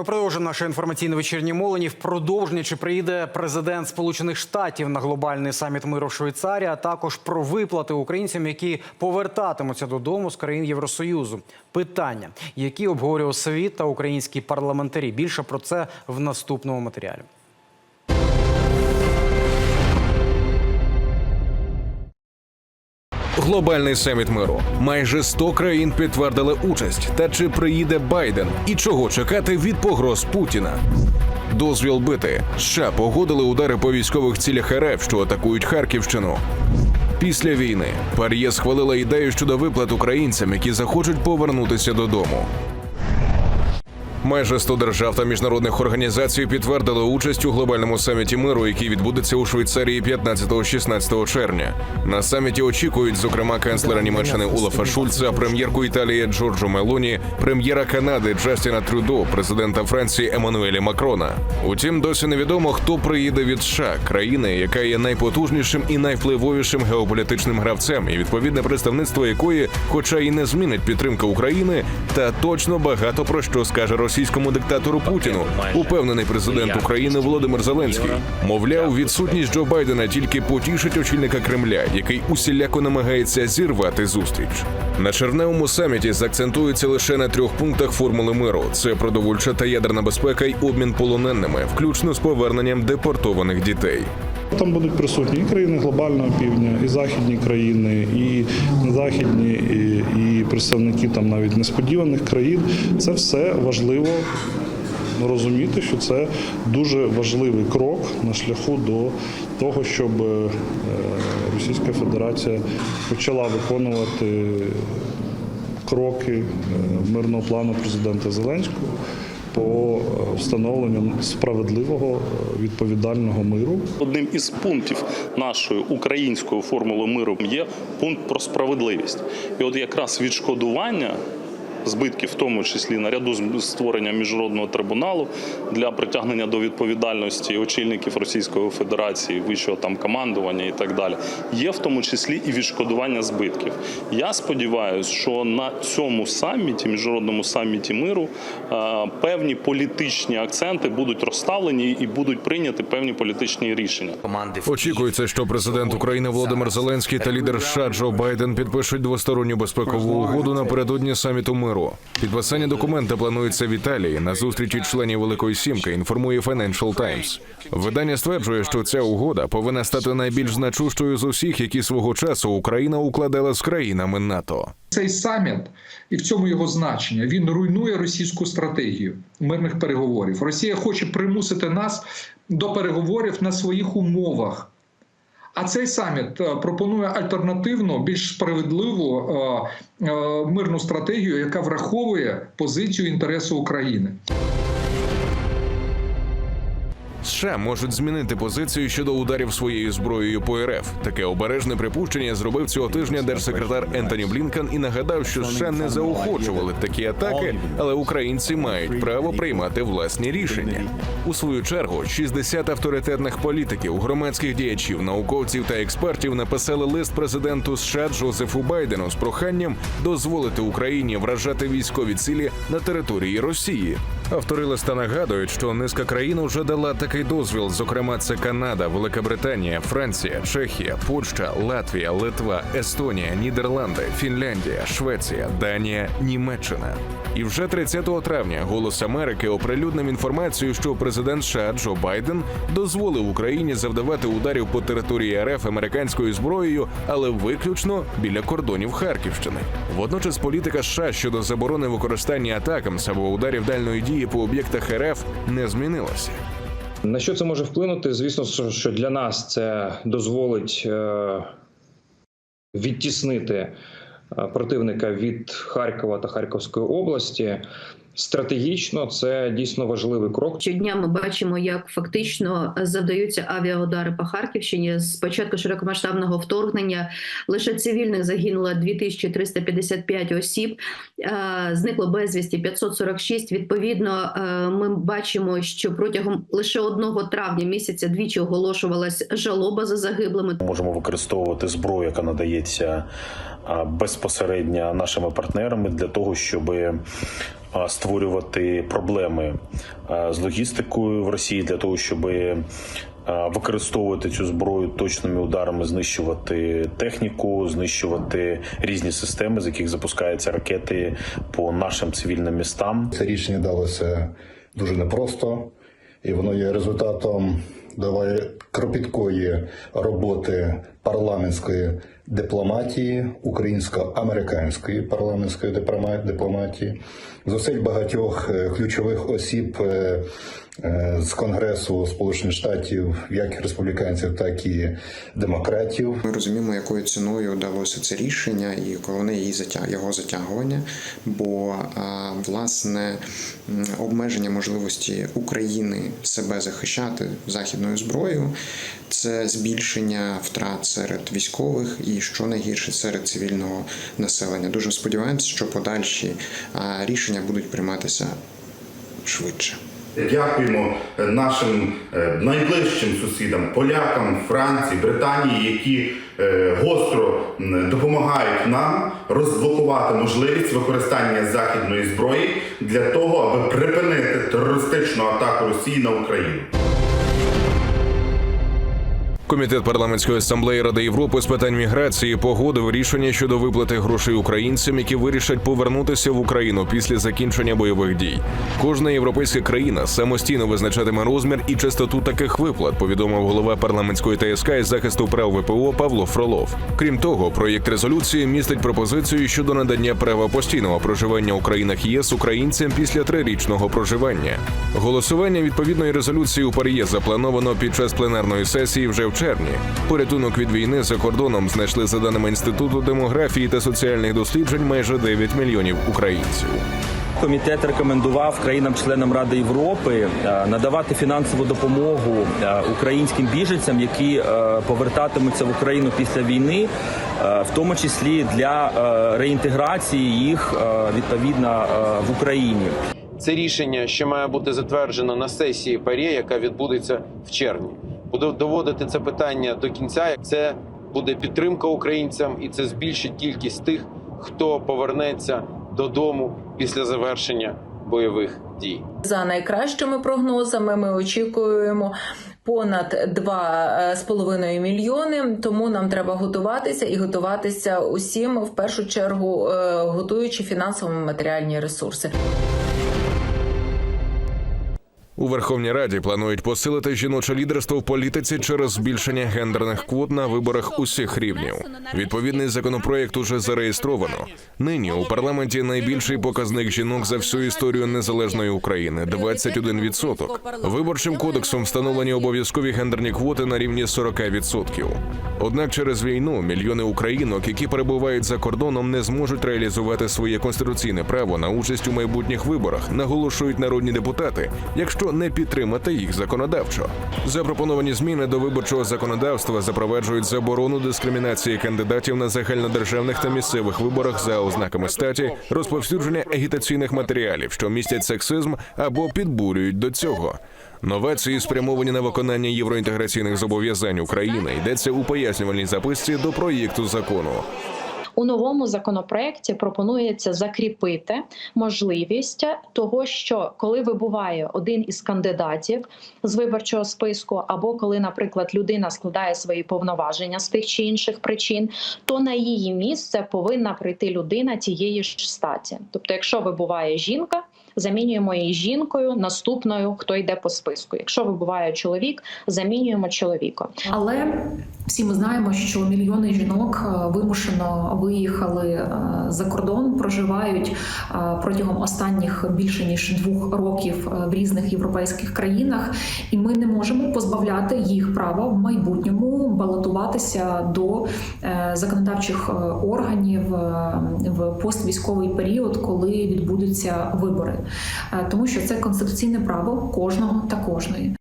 Ми продовжуємо наше інформаційне вечірнє молені. В продовження чи приїде президент Сполучених Штатів на глобальний саміт миру в Швейцарії, а також про виплати українцям, які повертатимуться додому з країн Євросоюзу. Питання, які обговорював світ та українські парламентарі. Більше про це в наступному матеріалі. Глобальний саміт миру. Майже 100 країн підтвердили участь. Та чи приїде Байден? І чого чекати від погроз Путіна? Дозвіл бити. США погодили удари по військових цілях РФ, що атакують Харківщину. Після війни Пар'є схвалила ідею щодо виплат українцям, які захочуть повернутися додому. Майже 100 держав та міжнародних організацій підтвердили участь у глобальному саміті миру, який відбудеться у Швейцарії 15-16 червня. На саміті очікують, зокрема, канцлера Німеччини Улафа Шульца, прем'єрку Італії Джорджо Мелоні, прем'єра Канади Джастіна Трюдо, президента Франції Еммануеля Макрона. Утім, досі невідомо, хто приїде від США, країни, яка є найпотужнішим і найвпливовішим геополітичним гравцем, і відповідне представництво якої, хоча і не змінить підтримка України, та точно багато про що скаже російському диктатору Путіну, упевнений президент України Володимир Зеленський. Мовляв, відсутність Джо Байдена тільки потішить очільника Кремля, який усіляко намагається зірвати зустріч. На червневому саміті заакцентується лише на трьох пунктах формули миру: це продовольча та ядерна безпека й обмін полоненими, включно з поверненням депортованих дітей. Там будуть присутні і країни глобального півдня, і західні країни, і західні, і представники там навіть несподіваних країн. Це все важливо розуміти, що це дуже важливий крок на шляху до того, щоб е, Російська Федерація почала виконувати кроки е, мирного плану президента Зеленського по е, встановленню справедливого е, відповідального миру Одним із пунктів нашої української формули миру є пункт про справедливість. І от якраз відшкодування збитків, в тому числі наряду з створенням міжнародного трибуналу для притягнення до відповідальності очільників Російської Федерації, вищого там командування і так далі, є в тому числі і відшкодування збитків. Я сподіваюся, що на цьому саміті, міжнародному саміті миру, е, певні політичні акценти будуть розставлені і будуть прийняті певні політичні рішення. Очікується, що президент України Володимир Зеленський та лідер США Джо Байден підпишуть двосторонню безпекову угоду напередодні саміту миру. Підписання документа планується в Італії на зустрічі членів Великої Сімки. Інформує Financial Times. Видання стверджує, що ця угода повинна стати найбільш значущою з усіх, які свого часу Україна укладала з країнами НАТО. Цей саміт і в цьому його значення він руйнує російську стратегію мирних переговорів. Росія хоче примусити нас до переговорів на своїх умовах. А цей саміт е, пропонує альтернативну, більш справедливу е, е, мирну стратегію, яка враховує позицію інтересу України. США можуть змінити позицію щодо ударів своєю зброєю по РФ. Таке обережне припущення зробив цього тижня держсекретар Ентоні Блінкен і нагадав, що США не заохочували такі атаки, але українці мають право приймати власні рішення. У свою чергу 60 авторитетних політиків, громадських діячів, науковців та експертів написали лист президенту США Джозефу Байдену з проханням дозволити Україні вражати військові цілі на території Росії. Автори листа нагадують, що низка країн вже дала такий дозвіл. Зокрема, це Канада, Велика Британія, Франція, Чехія, Польща, Латвія, Литва, Естонія, Нідерланди, Фінляндія, Швеція, Данія, Німеччина. І вже 30 травня Голос Америки оприлюднив інформацію, що президент США Джо Байден дозволив Україні завдавати ударів по території РФ американською зброєю, але виключно біля кордонів Харківщини. Водночас політика США щодо заборони використання атакамс або ударів дальної дії по об'єктах РФ не змінилася. На що це може вплинути? Звісно, що- для нас це дозволить е, відтіснити е, противника від Харкова та Харківської області. Стратегічно це дійсно важливий крок. Щодня ми бачимо, як фактично завдаються авіаудари по Харківщині. З початку широкомасштабного вторгнення лише цивільних загинуло 2355 осіб, е, зникло безвісті 546. Відповідно, е, ми бачимо, що протягом лише одного травня місяця двічі оголошувалась жалоба за загиблими. можемо використовувати зброю, яка надається безпосередньо нашими партнерами для того, щоб створювати проблеми з логістикою в Росії для того, щоб використовувати цю зброю точними ударами, знищувати техніку, знищувати різні системи, з яких запускаються ракети по нашим цивільним містам. Це рішення далося дуже непросто, і воно є результатом давай кропіткої роботи парламентської дипломатії, українсько-американської парламентської дипломатії, зусиль багатьох е, ключових осіб е, з Конгресу Сполучених Штатів, як республіканців, так і демократів. Ми розуміємо, якою ціною далося це рішення, і головне її затя- його затягування. Бо власне обмеження можливості України себе захищати західною зброєю це збільшення втрат серед військових і що найгірше серед цивільного населення. Дуже сподіваємося, що подальші рішення будуть прийматися швидше. Дякуємо е, нашим е, найближчим сусідам, полякам, Франції, Британії, які е, гостро допомагають нам розблокувати можливість використання західної зброї для того, аби припинити терористичну атаку Росії на Україну. Комітет парламентської асамблеї Ради Європи з питань міграції погодив рішення щодо виплати грошей українцям, які вирішать повернутися в Україну після закінчення бойових дій. Кожна європейська країна самостійно визначатиме розмір і частоту таких виплат. Повідомив голова парламентської ТСК із захисту прав ВПО Павло Фролов. Крім того, проєкт резолюції містить пропозицію щодо надання права постійного проживання у країнах ЄС українцям після трирічного проживання. Голосування відповідної резолюції у Пар'є заплановано під час пленарної сесії вже в червні. Порятунок від війни за кордоном знайшли за даними інституту демографії та соціальних досліджень майже 9 мільйонів українців. Комітет рекомендував країнам-членам Ради Європи е, надавати фінансову допомогу е, українським біженцям, які е, повертатимуться в Україну після війни, в тому числі для реінтеграції їх відповідно в Україні. Це рішення ще має бути затверджено на сесії ПАРЄ, яка відбудеться в червні. Буду доводити це питання до кінця. Це буде підтримка українцям, і це збільшить кількість тих, хто повернеться додому після завершення бойових дій. За найкращими прогнозами ми очікуємо понад 2,5 мільйони. Тому нам треба готуватися і готуватися усім в першу чергу, е, готуючи фінансово-матеріальні ресурси. У Верховній Раді планують посилити жіноче лідерство в політиці через збільшення гендерних квот на виборах усіх рівнів. Відповідний законопроєкт уже зареєстровано. Нині у парламенті найбільший показник жінок за всю історію незалежної України 21%. Виборчим кодексом встановлені обов'язкові гендерні квоти на рівні 40%. Однак через війну мільйони українок, які перебувають за кордоном, не зможуть реалізувати своє конституційне право на участь у майбутніх виборах, наголошують народні депутати, якщо не підтримати їх законодавчо. Запропоновані зміни до виборчого законодавства запроваджують заборону дискримінації кандидатів на загальнодержавних та місцевих виборах за ознаками статі, розповсюдження агітаційних матеріалів, що містять сексизм або підбурюють до цього. Новації спрямовані на виконання євроінтеграційних зобов'язань України. Йдеться у пояснювальній записці до проєкту закону. У новому законопроекті пропонується закріпити можливість того, що коли вибуває один із кандидатів з виборчого списку, або коли, наприклад, людина складає свої повноваження з тих чи інших причин, то на її місце повинна прийти людина тієї ж статі. Тобто, якщо вибуває жінка. Замінюємо її жінкою наступною, хто йде по списку. Якщо вибуває чоловік, замінюємо чоловіком. Але всі ми знаємо, що мільйони жінок е, вимушено виїхали е, за кордон, проживають е, протягом останніх більше ніж двох років в різних європейських країнах, і ми не можемо позбавляти їх права в майбутньому балотуватися до е, законодавчих е, органів е, в поствійськовий період, коли відбудуться вибори, тому що це конституційне право кожного та кожної.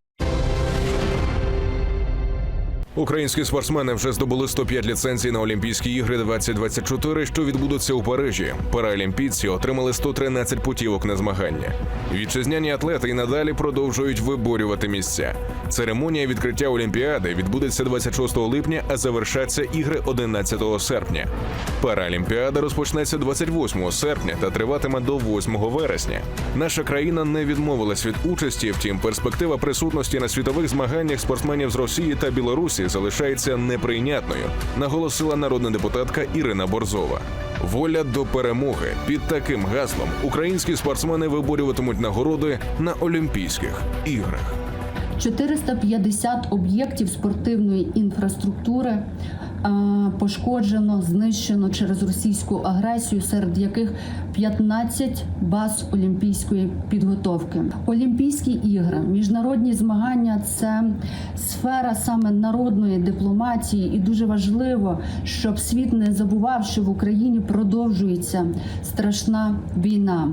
Українські спортсмени вже здобули 105 ліцензій на Олімпійські ігри 2024, що відбудуться у Парижі. Паралімпійці отримали 113 путівок на змагання. Вітчизняні атлети і надалі продовжують виборювати місця. Церемонія відкриття Олімпіади відбудеться 26 липня, а завершаться ігри 11 серпня. Паралімпіада розпочнеться 28 серпня та триватиме до 8 вересня. Наша країна не відмовилась від участі, втім, перспектива присутності на світових змаганнях спортсменів з Росії та Білорусі залишається неприйнятною, наголосила народна депутатка Ірина Борзова. Воля до перемоги під таким гаслом українські спортсмени виборюватимуть нагороди на Олімпійських іграх. 450 об'єктів спортивної інфраструктури е, пошкоджено, знищено через російську агресію, серед яких 15 баз олімпійської підготовки. Олімпійські ігри, міжнародні змагання це сфера саме народної дипломатії, і дуже важливо, щоб світ не забував, що в Україні продовжується страшна війна.